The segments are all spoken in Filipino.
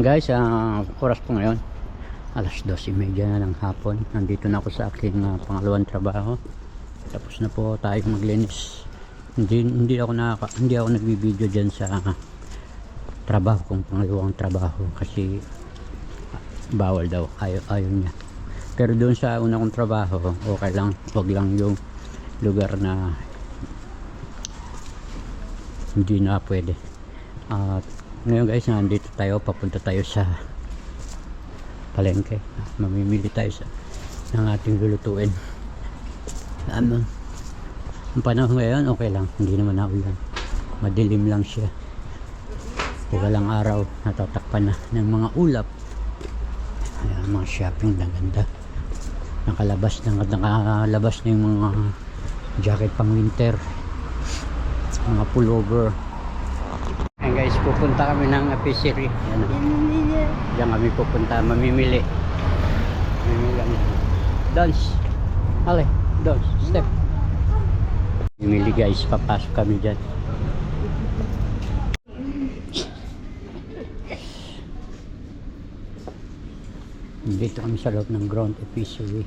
Ayan guys, ah, oras po ngayon. Alas 12.30 na ng hapon. Nandito na ako sa aking ah, pangalawang trabaho. Tapos na po tayo maglinis. Hindi, hindi ako nakaka, hindi ako nagbibideo dyan sa trabaho kong pangalawang trabaho kasi ah, bawal daw ayaw, ayaw niya pero doon sa una kong trabaho okay lang wag lang yung lugar na hindi na pwede at ngayon guys nandito tayo papunta tayo sa palengke. Mamimili tayo sa ng ating lulutuin. Ano? Ang panahon ngayon okay lang. Hindi naman na ulan madilim lang siya. Walang araw natatakpan na ng mga ulap. Ayan, mga shopping na ganda. Nakalabas na nakalabas na yung mga jacket pang winter. Mga pullover guys pupunta kami ng apisery Ayan, diyan kami pupunta mamimili. Mamimili kami. Dance ale dance step. Mamimili guys papasok kami dyan. Dito kami sa loob ng ground epicery.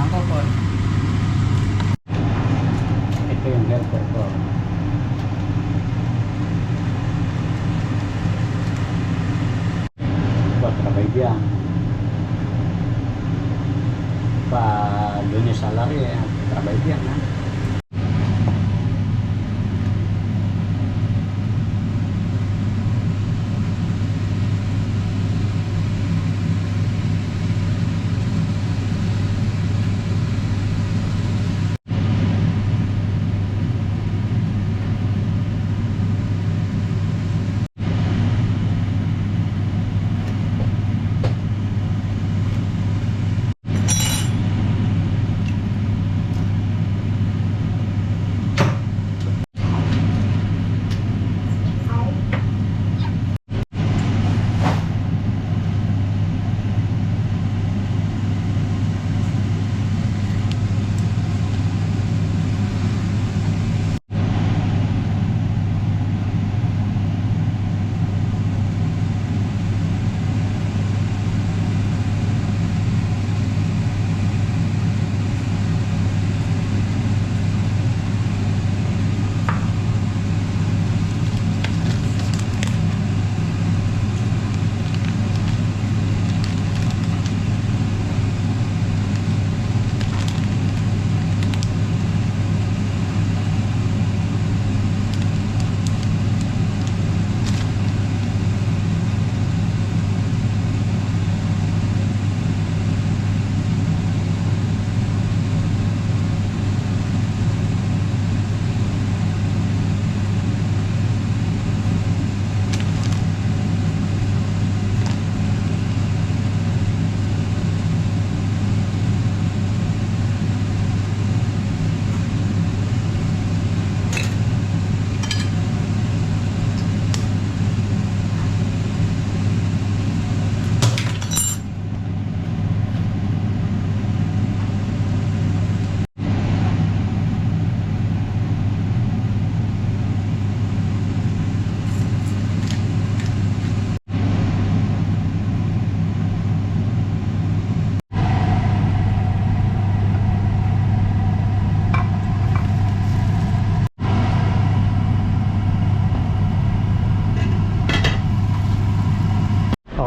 Ako po. Ito yung helper ko. Ito, trabay diyan. Pa, lunes salary, eh. trabay diyan, ha?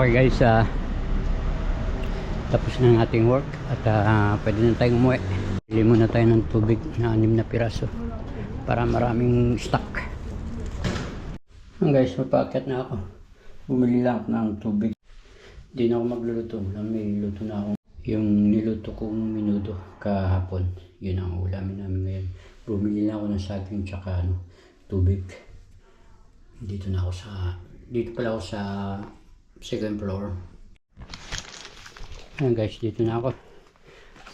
Okay guys, ah tapos na ang ating work at ah, pwede na tayong umuwi. Bili muna tayo ng tubig na anim na piraso para maraming stock. Ang guys, magpaakyat na ako. Bumili lang ng tubig. Hindi na ako magluluto. May luto na ako. Yung niluto kong minuto kahapon. Yun ang ulamin namin ngayon. Bumili na ako ng saging tsaka ano, tubig. Dito na ako sa... Dito pala ako sa second floor. Ayan guys, dito na ako.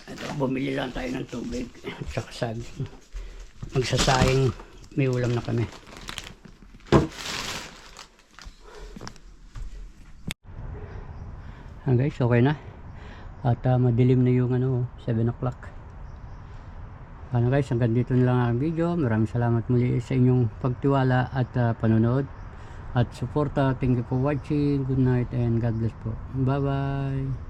Ito, bumili lang tayo ng tubig. Tsaka saging. Magsasayang may ulam na kami. Ayan guys, okay na. At ah, madilim na yung ano, 7 o'clock. Ano guys, hanggang dito na lang ang video. Maraming salamat muli sa inyong pagtiwala at ah, panonood. At suporta. Thank you for watching. Good night and God bless po. Bye bye.